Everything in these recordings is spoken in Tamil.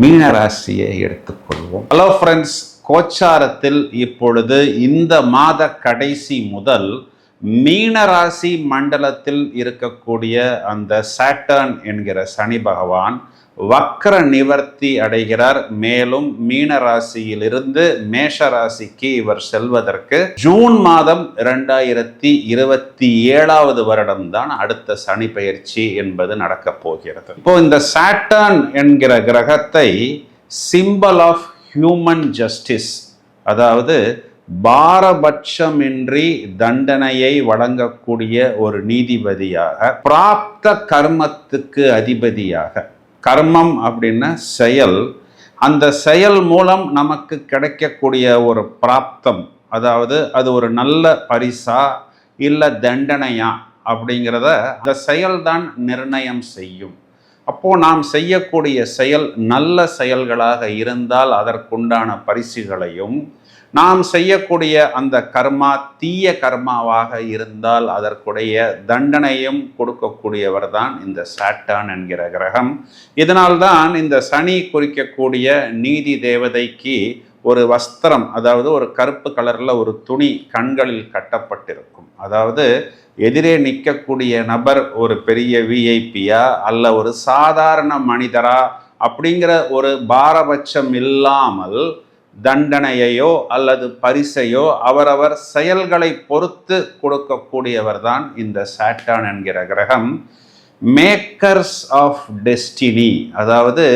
மீன ராசியை எடுத்துக்கொள்வோம். ஹலோ ஃப்ரெண்ட்ஸ் கோச்சாரத்தில் இப்பொழுது இந்த மாத கடைசி முதல் மீனராசி மண்டலத்தில் இருக்கக்கூடிய அந்த சாட்டர்ன் என்கிற சனி பகவான் வக்ர நிவர்த்தி அடைகிறார். மேலும் மீன ராசியிலிருந்து மேஷ ராசிக்கு இவர் செல்வதற்கு ஜூன் மாதம் இரண்டாயிரத்தி இருபத்தி ஏழாவது வருடம்தான் அடுத்த சனி பயிற்சி என்பது நடக்கப் போகிறது. இப்போ இந்த சாட்டர்ன் என்கிற கிரகத்தை சிம்பல் ஆஃப் ஹியூமன் ஜஸ்டிஸ் அதாவது பாரபட்சமின்றி தண்டனையை வழங்கக்கூடிய ஒரு நீதிபதியாக பிராப்த கர்மத்துக்கு அதிபதியாக கர்மம் அப்படின்னா செயல் அந்த செயல் மூலம் நமக்கு கிடைக்கக்கூடிய ஒரு பிராப்தம் அதாவது அது ஒரு நல்ல பரிசா இல்லை தண்டனையா அப்படிங்கிறத அந்த செயல்தான் நிர்ணயம் செய்யும். அப்போ நாம் செய்யக்கூடிய செயல் நல்ல செயல்களாக இருந்தால் அதற்குண்டான பரிசுகளையும் நாம் செய்யக்கூடிய அந்த கர்மா தீய கர்மாவாக இருந்தால் அதற்குடைய தண்டனையும் கொடுக்கக்கூடியவர் தான் இந்த சாட்டான் என்கிற கிரகம். இதனால்தான் இந்த சனி குறிக்கக்கூடிய நீதி தேவதைக்கு ஒரு வஸ்திரம் அதாவது ஒரு கருப்பு கலரில் ஒரு துணி கண்களில் கட்டப்பட்டிருக்கும். அதாவது எதிரே நிற்கக்கூடிய நபர் ஒரு பெரிய விஐபியா அல்ல ஒரு சாதாரண மனிதரா அப்படிங்கிற ஒரு பாரபட்சம் இல்லாமல் தண்டனையையோ அல்லது பரிசையோ அவரவர் செயல்களை பொறுத்து கொடுக்கக்கூடியவர் தான் இந்த சாட்டான் என்கிற கிரகம். மேக்கர்ஸ் ஆஃப் டெஸ்டினி அதாவது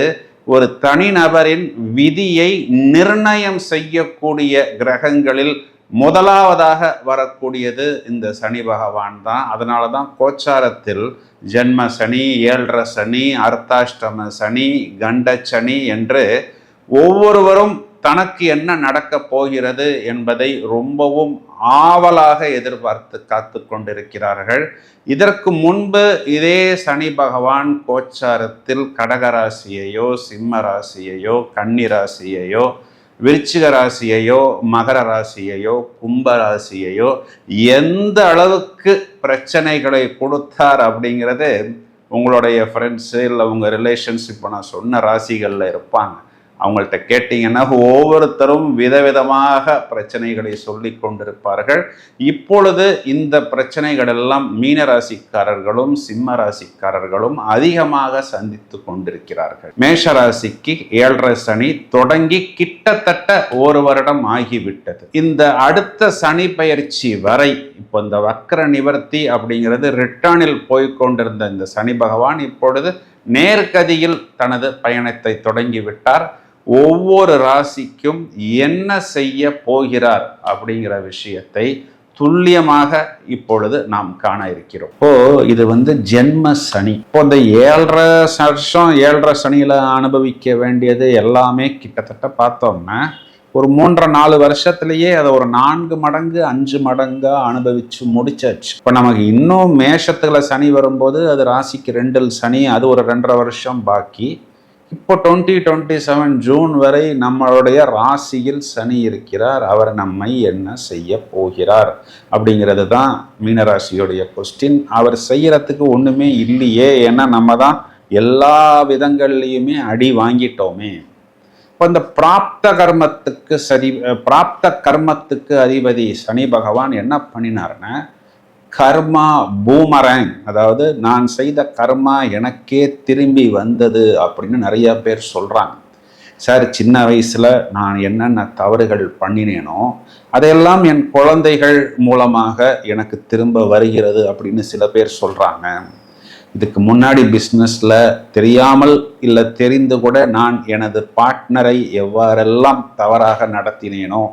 ஒரு தனிநபரின் விதியை நிர்ணயம் செய்யக்கூடிய கிரகங்களில் முதலாவதாக வரக்கூடியது இந்த சனி பகவான் தான். அதனால தான் கோச்சாரத்தில் ஜென்ம சனி ஏழரை சனி அர்த்தாஷ்டம சனி கண்ட சனி என்று ஒவ்வொருவரும் தனக்கு என்ன நடக்கப் போகிறது என்பதை ரொம்பவும் ஆவலாக எதிர்பார்த்து காத்து கொண்டிருக்கிறார்கள். இதற்கு முன்பு இதே சனி பகவான் கோச்சாரத்தில் கடகராசியையோ சிம்ம ராசியையோ கன்னி ராசியையோ விருச்சிக ராசியையோ மகர ராசியையோ கும்ப ராசியையோ எந்த அளவுக்கு பிரச்சனைகளை கொடுத்தார் அப்படிங்கிறது உங்களுடைய ஃப்ரெண்ட்ஸு இல்லை உங்கள் ரிலேஷன்ஸ் இப்போ நான் சொன்ன ராசிகளில் இருப்பாங்க. அவங்கள்ட்ட கேட்டிங்கன்னா ஒவ்வொருத்தரும் விதவிதமாக பிரச்சனைகளை சொல்லி கொண்டிருப்பார்கள். இப்பொழுது இந்த பிரச்சனைகள் எல்லாம் மீன ராசிக்காரர்களும் சிம்ம ராசிக்காரர்களும் அதிகமாக சந்தித்து கொண்டிருக்கிறார்கள். மேஷ ராசிக்கு ஏழரை சனி தொடங்கி கிட்டத்தட்ட ஒரு வருடம் ஆகிவிட்டது. இந்த அடுத்த சனி பயிற்சி வரை இப்போ இந்த வக்கர நிவர்த்தி அப்படிங்கிறது ரிட்டர்னில் போய்கொண்டிருந்த இந்த சனி பகவான் இப்பொழுது நேர்கதியில் தனது பயணத்தை தொடங்கிவிட்டார் ஒவ்வொரு ராசிக்கும் என்ன செய்ய போகிறார் அப்படிங்கிற விஷயத்தை துல்லியமாக இப்பொழுது நாம் காண இருக்கிறோம். இப்போ இது வந்து ஜென்ம சனி. இப்போ இந்த ஏழரை வருஷம் ஏழரை சனியில அனுபவிக்க வேண்டியது எல்லாமே கிட்டத்தட்ட பார்த்தோம்னா ஒரு மூன்றரை நாலு வருஷத்துலயே அதை ஒரு நான்கு மடங்கு அஞ்சு மடங்கா அனுபவிச்சு முடிச்சாச்சு. இப்போ நமக்கு இன்னும் மேஷத்துல சனி வரும்போது அது ராசிக்கு ரெண்டில் சனி அது ஒரு ரெண்டரை வருஷம் பாக்கி. இப்போ டுவெண்ட்டி டுவெண்ட்டி செவன் ஜூன் வரை நம்மளுடைய ராசியில் சனி இருக்கிறார். அவர் நம்மை என்ன செய்ய போகிறார்? அப்படிங்கிறது தான் மீனராசியுடைய கொஸ்டின் அவர் செய்யறதுக்கு ஒன்றுமே இல்லையே. ஏன்னா நம்ம தான் எல்லா விதங்கள்லையுமே அடி வாங்கிட்டோமே. இப்போ இந்த பிராப்த கர்மத்துக்கு சரி பிராப்த கர்மத்துக்கு அதிபதி சனி பகவான் என்ன பண்ணினார்னா கர்மா பூமரங். அதாவது நான் செய்த கர்மா எனக்கே திரும்பி வந்தது அப்படின்னு நிறைய பேர் சொல்கிறாங்க சார் சின்ன வயசில் நான் என்னென்ன தவறுகள் பண்ணினேனோ அதையெல்லாம் என் குழந்தைகள் மூலமாக எனக்கு திரும்ப வருகிறது அப்படின்னு சில பேர் சொல்கிறாங்க இதுக்கு முன்னாடி பிஸ்னஸில் தெரியாமல் இல்லை தெரிந்து கூட நான் எனது பார்ட்னரை எவ்வாறெல்லாம் தவறாக நடத்தினேனோ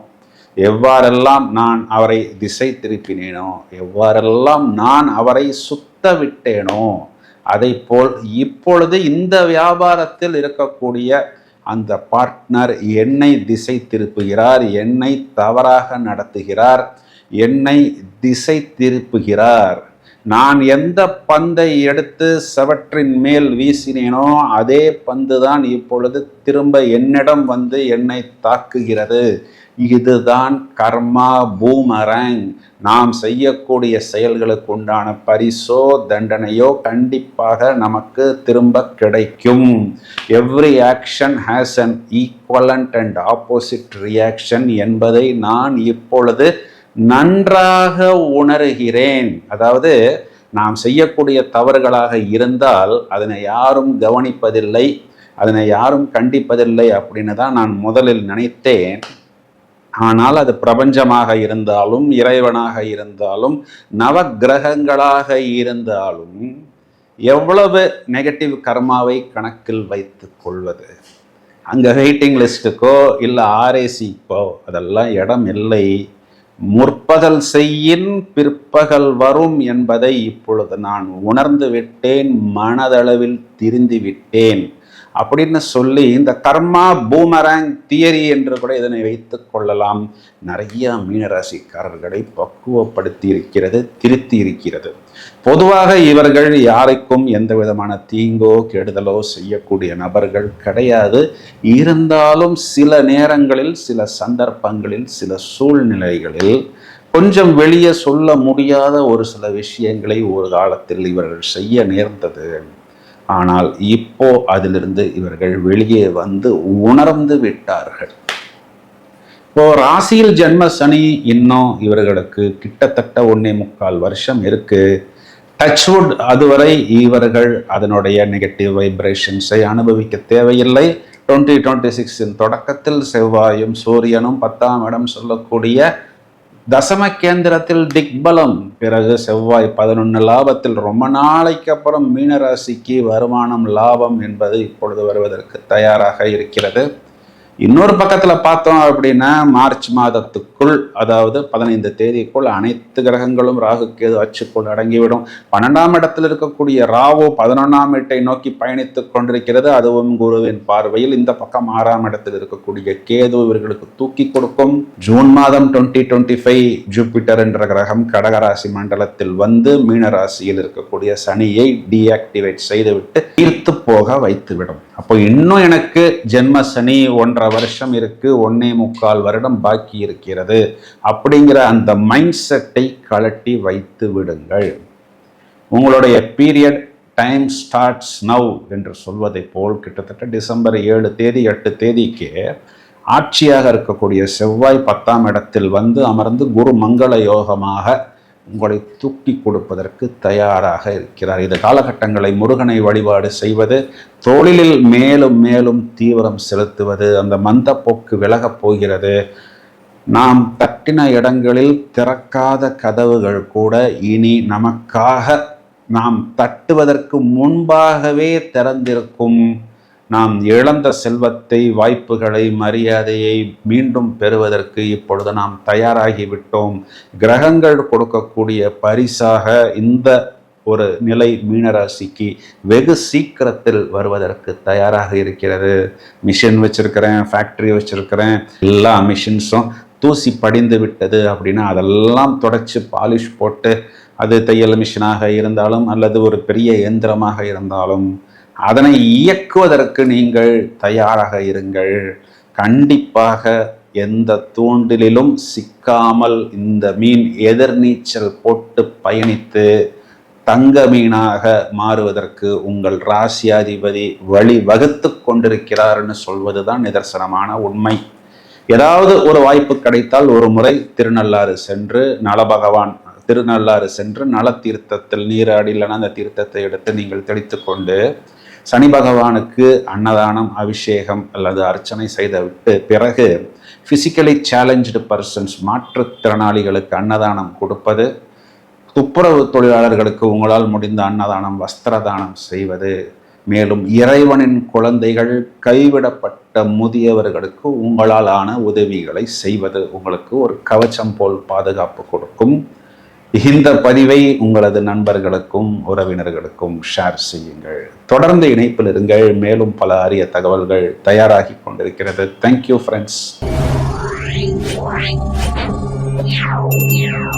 எவ்வாறெல்லாம் நான் அவரை திசை திருப்பினேனோ எவ்வாறெல்லாம் நான் அவரை சுத்த விட்டேனோ அதை போல் இப்பொழுது இந்த வியாபாரத்தில் இருக்கக்கூடிய அந்த பார்ட்னர் என்னை திசை திருப்புகிறார் என்னை தவறாக நடத்துகிறார் என்னை திசை திருப்புகிறார். நான் எந்த பந்தை எடுத்து செவற்றின் மேல் வீசினேனோ அதே பந்து தான் இப்பொழுது திரும்ப என்னிடம் வந்து என்னை தாக்குகிறது. இதுதான் கர்மா பூமரங். நாம் செய்யக்கூடிய செயல்களுக்கு உண்டான பரிசோ தண்டனையோ கண்டிப்பாக நமக்கு திரும்ப கிடைக்கும். Every action has an equivalent and opposite reaction என்பதை நான் இப்பொழுது நன்றாக உணர்கிறேன். அதாவது நாம் செய்யக்கூடிய தவறுகளாக இருந்தால் அதனை யாரும் கவனிப்பதில்லை அதனை யாரும் கண்டிப்பதில்லை அப்படின்னு தான் நான் முதலில் நினைத்தேன். ஆனால் அது பிரபஞ்சமாக இருந்தாலும் இறைவனாக இருந்தாலும் நவ கிரகங்களாக இருந்தாலும் எவ்வளவு நெகட்டிவ் கர்மாவை கணக்கில் வைத்து கொள்வது? அங்கே வெயிட்டிங் லிஸ்ட்டுக்கோ இல்லை ஆர்ஏசிக்கோ அதெல்லாம் இடம் இல்லை. முற்பகல் செய்யின் பிற்பகல் வரும் என்பதை இப்பொழுது நான் உணர்ந்து விட்டேன் மனதளவில் திரிந்து விட்டேன் அப்படின்னு சொல்லி இந்த கர்மா பூமராங் தியரி என்று கூட இதனை வைத்துக் கொள்ளலாம். நிறைய மீனராசிக்காரர்களை பக்குவப்படுத்தி இருக்கிறது திருத்தி இருக்கிறது பொதுவாக இவர்கள் யாருக்கும் எந்த விதமான தீங்கோ கெடுதலோ செய்யக்கூடிய நபர்கள் கிடையாது. இருந்தாலும் சில நேரங்களில் சில சந்தர்ப்பங்களில் சில சூழ்நிலைகளில் கொஞ்சம் வெளியே சொல்ல முடியாத ஒரு சில விஷயங்களை ஒரு காலத்தில் இவர்கள் செய்ய நேர்ந்தது. ஆனால் இப்போ அதிலிருந்து இவர்கள் வெளியே வந்து உணர்ந்து விட்டார்கள். இப்போ ராசியில் ஜென்ம சனி இன்னும் இவர்களுக்கு கிட்டத்தட்ட ஒன்னே முக்கால் வருஷம் இருக்கு. டச்வுட் அதுவரை இவர்கள் அதனுடைய நெகட்டிவ் வைப்ரேஷன்ஸை அனுபவிக்க தேவையில்லை. டுவெண்ட்டி டுவெண்ட்டி சிக்ஸின் தொடக்கத்தில் செவ்வாயும் சூரியனும் பத்தாம் இடம் சொல்லக்கூடிய தசம கேந்திரத்தில் திக்பலம். பிறகு செவ்வாய் பதினொன்று லாபத்தில் ரொம்ப நாளைக்கு அப்புறம் மீனராசிக்கு வருமானம் லாபம் என்பது இப்பொழுது வருவதற்கு தயாராக இருக்கிறது. இன்னொரு பக்கத்தில் பார்த்தோம் அப்படின்னா மார்ச் மாதத்துக்குள் அதாவது பதினைந்து தேதிக்குள் அனைத்து கிரகங்களும் ராகு கேது அச்சுக்குள் அடங்கிவிடும். பன்னெண்டாம் இடத்தில் இருக்கக்கூடிய ராவு பதினொன்றாம் இட்டை நோக்கி பயணித்துக் கொண்டிருக்கிறது. அதுவும் குருவின் பார்வையில் இந்த பக்கம் ஆறாம் இடத்தில் இருக்கக்கூடிய கேது இவர்களுக்கு தூக்கி கொடுக்கும். ஜூன் மாதம் டுவெண்ட்டி டுவெண்ட்டி ஃபைவ் ஜூபிட்டர் என்ற கிரகம் கடகராசி மண்டலத்தில் வந்து மீனராசியில் இருக்கக்கூடிய சனியை டீஆக்டிவேட் செய்துவிட்டு தீர்த்து போக வைத்துவிடும். அப்போ இன்னும் எனக்கு ஜென்ம சனி ஒன்றரை வருஷம் இருக்கு ஒன்னே முக்கால் வருடம் பாக்கி இருக்கிறது. அப்படிங்கிற அந்த மைண்ட் செட்டை கலட்டி வைத்து விடுங்கள். உங்களுடைய பீரியட் டைம் ஸ்டார்ட்ஸ் நவ் என்று சொல்வதை போல் கிட்டத்தட்ட டிசம்பர் ஏழு தேதி எட்டு தேதிக்கு ஆட்சியாக இருக்கக்கூடிய செவ்வாய் பத்தாம் இடத்தில் வந்து அமர்ந்து குரு மங்கள யோகமாக உங்களை தூக்கி கொடுப்பதற்கு தயாராக இருக்கிறார். இந்த காலகட்டங்களை முருகனை வழிபாடு செய்வது தொழிலில் மேலும் மேலும் தீவிரம் செலுத்துவது அந்த மந்த போக்கு விலகப் போகிறது. நாம் தட்டின இடங்களில் திறக்காத கதவுகள் கூட இனி நமக்காக நாம் தட்டுவதற்கு முன்பாகவே திறந்திருக்கும். நாம் இழந்த செல்வத்தை வாய்ப்புகளை மரியாதையை மீண்டும் பெறுவதற்கு இப்பொழுது நாம் தயாராகிவிட்டோம் கிரகங்கள் கொடுக்கக்கூடிய பரிசாக இந்த ஒரு நிலை மீனராசிக்கு வெகு சீக்கிரத்தில் வருவதற்கு தயாராக இருக்கிறது. மிஷின் வச்சிருக்கிறேன் ஃபேக்ட்ரி வச்சிருக்கிறேன் எல்லா மிஷின்ஸும் தூசி படிந்து விட்டது அப்படின்னா அதெல்லாம் தொடச்சி பாலிஷ் போட்டு அது தையல் மிஷினாக இருந்தாலும் அல்லது ஒரு பெரிய இயந்திரமாக இருந்தாலும் அதனை இயக்குவதற்கு நீங்கள் தயாராக இருங்கள். கண்டிப்பாக எந்த தூண்டிலும் சிக்காமல் இந்த மீன் எதிர்நீச்சல் போட்டு பயணித்து தங்க மீனாக மாறுவதற்கு உங்கள் ராசியாதிபதி வழி வகுத்து கொண்டிருக்கிறார்னு சொல்வதுதான் நிதர்சனமான உண்மை. ஏதாவது ஒரு வாய்ப்பு கிடைத்தால் ஒரு முறை திருநள்ளாறு சென்று நலபகவான் திருநள்ளாறு சென்று நல தீர்த்தத்தில் நீராடி இல்லைன்னா அந்த தீர்த்தத்தை எடுத்து நீங்கள் தெளித்து கொண்டு சனி பகவானுக்கு அன்னதானம் அபிஷேகம் அல்லது அர்ச்சனை செய்துவிட்டு பிறகு ஃபிசிக்கலி சேலஞ்சு பர்சன்ஸ் மாற்றுத்திறனாளிகளுக்கு அன்னதானம் கொடுப்பது துப்புரவு தொழிலாளர்களுக்கு உங்களால் முடிந்த அன்னதானம் வஸ்திரதானம் செய்வது மேலும் இறைவனின் குழந்தைகள் கைவிடப்பட்ட முதியவர்களுக்கு உங்களால் ஆன உதவிகளை செய்வது உங்களுக்கு ஒரு கவச்சம் போல் பாதுகாப்பு கொடுக்கும். இந்த பதிவை உங்களது நண்பர்களுக்கும் உறவினர்களுக்கும் ஷேர் செய்யுங்கள். தொடர்ந்து இணைப்பில் இருங்கள். மேலும் பல அரிய தகவல்கள் தயாராகி கொண்டிருக்கிறது. Thank you friends